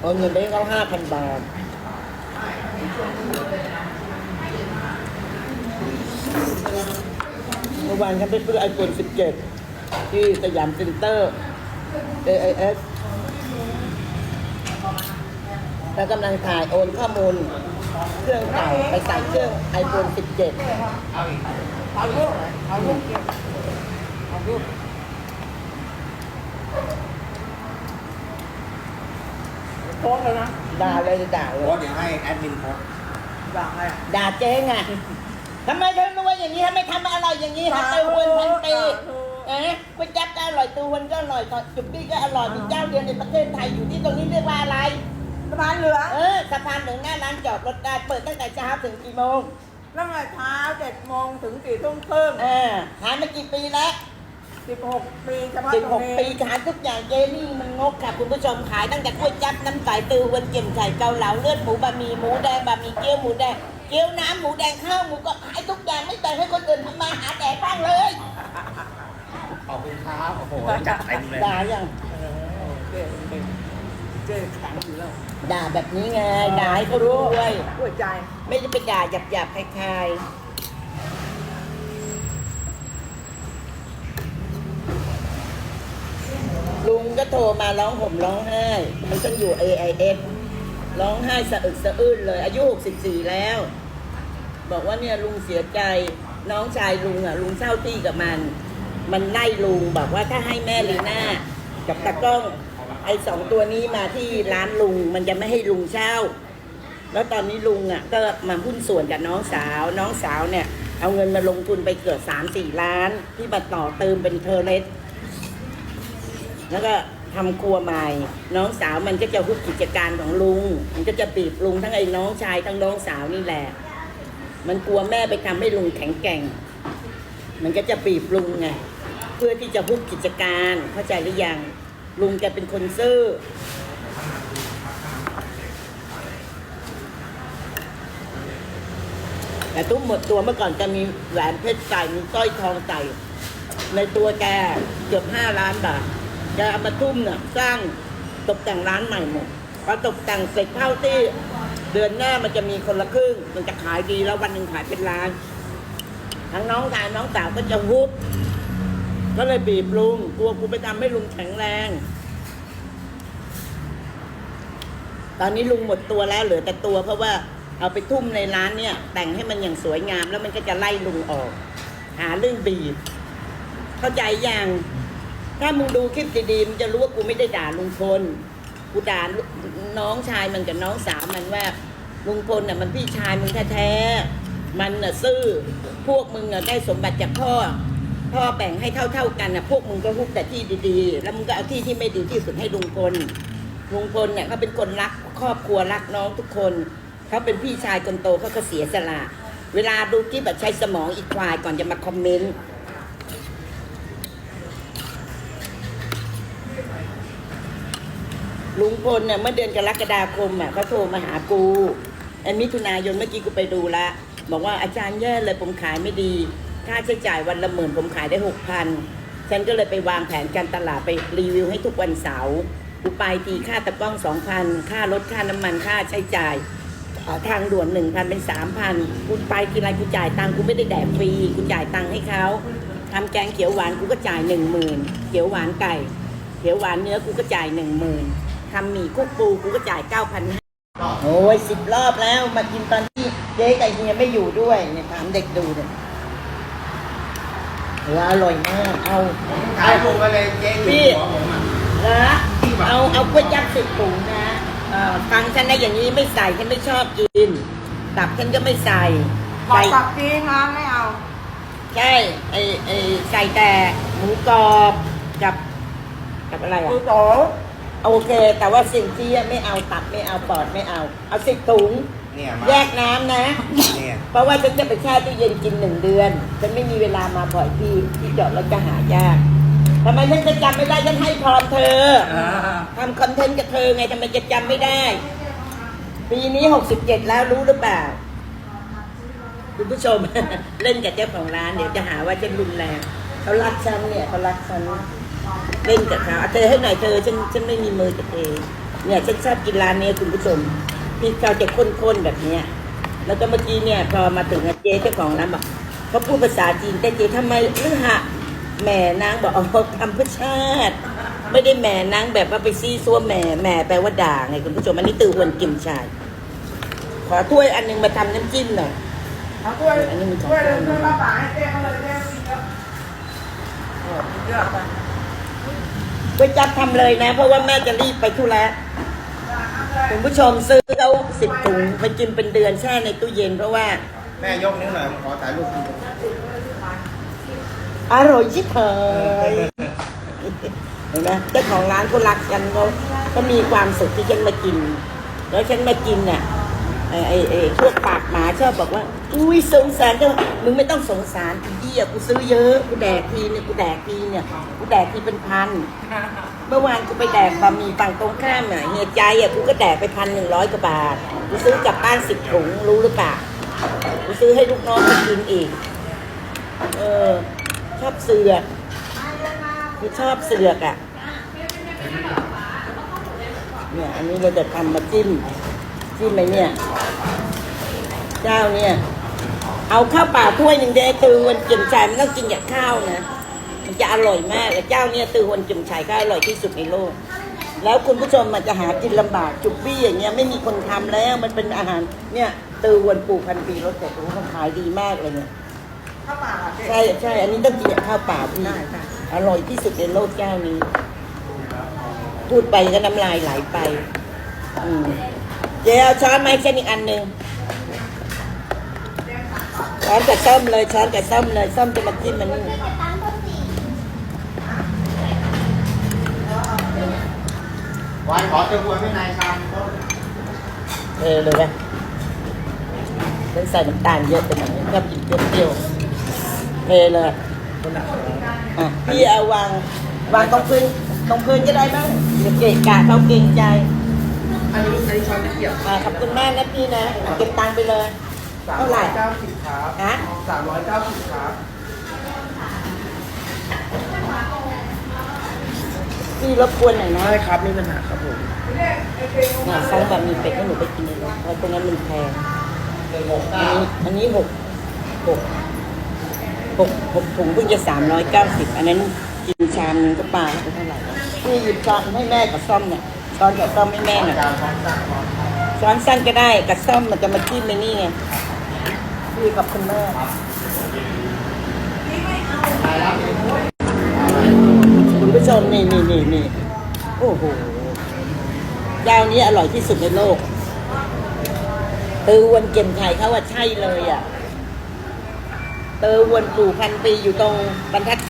โอนเงินไปให้เขาห้าพันบาทเมื่อวานฉันไปซื้อไอโฟน17 ที่สยามเซ็นเตอร์ AIS แล้วกำลังถ่ายโอนข้อมูล เครื่องเก่าไปใส่เครื่องไอโฟน17เอาลูกเอาลูกเก็บเอาลูก โพสต์เลยนะด่าเลยด่าเลโพสยต์เดี๋ยวให้แอดมินโพสต์ด่าใครอะด่าเจ๊ไงทำไมเธอรู้ว่าอย่างนี้ทำไมทำอร่อยอย่างนี้ทำไปวนพันปีเอ๊ะก๋วยจั๊บก็อร่อยตูวันก็อร่อยจุกกี้ก็อร่อยมีเจ้าเดียวในประเทศไทยอยู่ที่ตรงนี้เรียกว่าอะไร สะพานเหลืองเออสะพานเหลืองหน้าร้านจอดรถได้เปิดตั้งแต่เช้าถึงกี่โมงตั้งแต่เช้าเจ็ดโมงถึงสี่ทุ่มครึ่งเออขายมากี่ปีแล้ว สิบหกปีเฉพาะสิบตรหงกนี้ปีขายทุกอย่างเจนี่มันงกค่ะคุณผู้ชมขายตั้งแต่ก๋วยจั๊บน้ำใสตือวันเจียมไข่เกาเหลาเลือดหมูบะหมี่หมูแดงบะหมี่เกี๊ยวหมูแดงเกี๊ยวน้ำหมูแดงข้าวหมูก็ขายทุกอย่างไม่แต่งให้คนอื่นทำมาหาแดกบ้างเลยขอบคุณครับ โอ้โหจัดเต็มเลยด่ายังเจ๊เจ๊เจ๊แข็งอยู่แล้วด่าแบบนี้ไงด่าให้เขารู้ด้วย หัวใจ ไม่ได้ไปด่าหยาบหยาบๆคลายๆลุงก็ โทรมาร้องห่มร้องไห้มันต้องอยู่ AIS ร้องไห้สะอึกสะอื้นเลย อายุ 64 แล้ว บอกว่าเนี่ยลุงเสียใจน้องชายลุงอะ ลุงเช่าที่กับมัน มันไล่ลุงบอกว่าถ้าให้แม่ลีน่ากับตากล้องไอ้สองตัวนี้มาที่ร้านลุงมันจะไม่ให้ลุงเช่า แล้วตอนนี้ลุงอะก็มาหุ้นส่วนกับน้องสาว น้องสาวเนี่ย เอาเงินมาลงทุนไปเกือบสามสี่ล้าน ที่มาต่อเติมเป็นเทอร์เลสแล้วก็ ทำครัวใหม่ น้องสาวมันก็จะหุ้นกิจการของลุง มันก็จะบีบลุงทั้งไอ้น้องชายทั้งน้องสาวนี่แหละ มันกลัวแม่ไปทำให้ลุงแข็งแกร่ง มันก็จะบีบลุงไงเพื่อที่จะหุ้นกิจการเข้าใจหรือยังลุงแกเป็นคนซื่อแต่ตุ้มหมดตัวเมื่อก่อนจะมีแหวนเพชรใส่มีสร้อยทองใส่ในตัวแกเกือบห้าล้านบาท แกเอามาทุ่มเนี่ยสร้างตกแต่งร้านใหม่หมดพอตกแต่งเสร็จเข้าที่เดือนหน้ามันจะมีคนละครึ่ง มันจะขายดีแล้ววันหนึ่งขายเป็นล้านทั้งน้องชายน้องสาวก็จะฮุบก็เลยบีบลุงกลัวกูไปทำให้ลุงแข็งแรง ตอนนี้ลุงหมดตัวแล้วเหลือแต่ตัว เพราะว่าเอาไปทุ่มในร้านเนี่ย แต่งให้มันอย่างสวยงามแล้วมันก็จะไล่ลุงออก หาเรื่องบีบ เข้าใจยัง ถ้ามึงดูคลิปดีๆมึงจะรู้ว่ากูไม่ได้ด่าลุงพลกูด่าน้องชายมันกับน้องสาวมันว่าลุงพลน่ะมันพี่ชายมึงแท้ๆมันน่ะซื่อพวกมึงน่ะได้สมบัติจากพ่อ พ่อแบ่งให้เท่าๆกันน่ะพวกมึงก็ฮุบแต่ที่ดีๆ แล้วมึงก็เอาที่ที่ไม่ดีที่สุดให้ลุงพลลุงพลเนี่ยเขาเป็นคนรักครอบครัวรักน้องทุกคนเขาเป็นพี่ชายคนโตเขาก็เสียสละ เวลาดูคลิปแบบใช้สมองอีกควายก่อนจะมาคอมเมนต์ ลุงพลเนี่ยเมื่อเดือนกรกฎาคมอะเขาโทรมาหากูไอ้มิถุนายนเมื่อกี้กูไปดูละ บอกว่าอาจารย์แย่เลยผมขายไม่ดี ค่าใช้จ่ายวันละหมื่นผมขายได้หกพันฉันก็เลยไปวางแผนการตลาดไปรีวิวให้ทุกวันเสาร์กูไปทีค่าตะกล้องสองพันค่ารถค่าน้ำมันค่าใช้จ่ายทางด่วนหนึ่งพันเป็นสามพันกูไปทีไรกูจ่ายตังค์กูไม่ได้แดกฟรีกูจ่ายตังให้เขาทำแกงเขียวหวานกูก็จ่ายหนึ่งหมื่นเขียวหวานไก่ เขียวหวานเนื้อกูก็จ่ายหนึ่งหมื่น ทำหมี่คุกปูกูก็จ่ายเก้าพันโอ้ยสิบรอบแล้ว มากินตอนที่เจ๊กับเฮียไม่อยู่ด้วยเนี่ยถามเด็กดูเนี่ยว่าอร่อยมากเอาถ่ายรูปไว้เลยเจ๊อยู่หัวผมอะนะเอาเอาก๋วยจั๊บสิบถุงนะเอ่อฟังฉันนะอย่างนี้ไม่ใส่ฉันไม่ชอบกินตับฉันก็ไม่ใส่บอกใส่ตับจริงนะไม่เอา ใช่ไอไอใส่แต่หมูกรอบกับกับอะไรคืออะโต โอเค แต่ว่าสิ่งที่ไม่เอาตับไม่เอาปอดไม่เอา เอาสิบถุง เนี่ยมาแยกน้ำนะ เนี่ยเพราะว่าฉันจะไปแช่ตู้เย็นกินหนึ่งเดือน ฉันไม่มีเวลามาบ่อยพี่ที่จอดแล้วจะหายากทำไมฉันจะจำไม่ได้ฉันให้พรเธอทำคอนเทนต์กับเธอไงทำไมจะจำไม่ได้ปีนี้หกสิบเจ็ดแล้วรู้หรือเปล่าคุณผู้ชม เล่นกับเจ้าของร้านเดี๋ยวจะหาว่าฉันรุนแรงเขารักฉันเนี่ยเขารักฉัน เล่นกับเขาเอาเธอให้หน่อยเธอฉันฉันไม่มีมือกับเธอเนี่ยฉันชอบกินร้านเนี้ยคุณผู้ชมพี่เขาจะข้นๆแบบเนี้ยแล้วก็เมื่อกี้เนี่ยพอมาถึงอะเจ๊เจ้าของร้านบอกเขาพูดภาษาจีนแต่เจ๊ทำไมเรื่องหะแหม่นางบอกอ๋อทำเพื่อชาติ ไม่ได้แหม่นางแบบว่าไปซีซัวแหม่แหม่แปลว่าด่าไงคุณผู้ชมอันนี้ตือหวนกิมชายขอถ้วยอันหนึงมาทำน้ำจิ้มหน่อยเอาถ้วยอันนี้มันของถ้วยเลยถ้วยป้าป๋าให้เจ๊เขาเลยเจ๊กินเยอะเออ ก๋วยจับทำเลยนะ เพราะว่าแม่จะรีบไปธุระคุณผู้ชมซื้อเขาสิบถุงไปกินเป็นเดือนแช่ในตู้เย็นเพราะว่า แม่ยกนิ้วหน่อยขอถ่ายรูปคุณอร่อยชิบหายเห็นไหมเจ้าของร้านเขารักกันเขาเขามีความสุขที่ฉันมากิน แล้วฉันมากินน่ะ ไอ้ไอ้พวกปากหมาชอบบอกว่า อุ้ยสงสารเจ้ามึงไม่ต้องสงสารอีเหี้ยกูซื้อเยอะกูแดกทีเนี่ยกูแดกทีเนี่ยกูแดกทีเป็นพันเมื่อวานกูไปแดกบะหมี่ฝั่งตรงข้ามอะเฮียใจอะกูก็แดกไปพันหนึ่งร้อยกว่าบาทกูซื้อกลับบ้านสิบถุงรู้หรือเปล่ากูซื้อให้ลูกน้องมากินอีกเออชอบเสือกกูชอบเสือกอะเนี่ยอันนี้เราจะทำมาจิ้ม จิ้มไหมเนี่ย เจ้าเนี่ย เอาข้าวเปล่าถ้วยหนึ่งเดตือวันจิมชายมันต้องกินกับข้าวนะมันจะอร่อยมากเลยเจ้าเนี่ยตือวันจิมชายก็อร่อยที่สุดในโลก แล้วคุณผู้ชมมันจะหากินลำบากจุกบี้อย่างเงี้ยไม่มีคนทำแล้วมันเป็นอาหารเนี่ยตือวันปลูกพันปีรสแต่รู้มันขายดีมากเลยเนี่ยข้าวป๋าเจ๊ใช่ใช่อันนี้ต้องกินกับข้าวเปล่าพี่ได้ได้อร่อยที่สุดในโลกเจ้านี้ พูดไปก็น้ำลายไหลไป อืม เดี๋ยวเอาช้อนมาให้ฉันอีกอันหนึ่งช้อนกับส้มเลยช้อนกับส้มเลยส้มจะมาจิ้มมันนี่วายขอเจอหวยไม่นายชามเออเลยไหมฉันใส่น้ำตาลเยอะไปหน่อยชอบกินเปรี้ยวๆเทเลยคนหนักอะพี่เอาวางวางตรงพื้นตรงพื้นก็ได้บ้างเดี๋ยวเกะกะเขาเกรงใจ อันนี้อันนี้ช้อนตะเกียบอ่าขอบคุณมากนะพี่นะเก็บตังค์ไปเลย สามเท่าไหร้ร่อยเก้าสิบครับฮะ สามร้อยเก้าสิบครับพี่รบกวนหน่อยนะได้ครับไม่มีปัญหาครับผมเนี่ยสั่งแบบมีเป็ดให้หนูไปกินเลยนะเพราะตรงนั้นมันแพงหนึ่งหกอันเก้านี้อันนี้หกหกหกหกถุงเพิ่งจะสามร้อยเก้าสิบอันนั้นกินชามหนึงก็ปลาไปเท่าไหร่แล้วพี่หยิบช้อนให้แม่กับซ่อมเนี่ย ช้อนกับซ่อมให้แม่หน่อยจานพร้อมสั่งพร้อมช้อนสั้นก็ได้กับซ่อมมันจะมาจิ้มไปนี่ไงพี่กับคุณแม่คุณผู้ชมนี่นี่นี่นี่โอ้โหเจ้านี้อร่อยที่สุดในโลกตือวนเก็มไข่เขาว่าใช่เลยอะเตอวนปลูกพันปีอยู่ตรงบรรทัด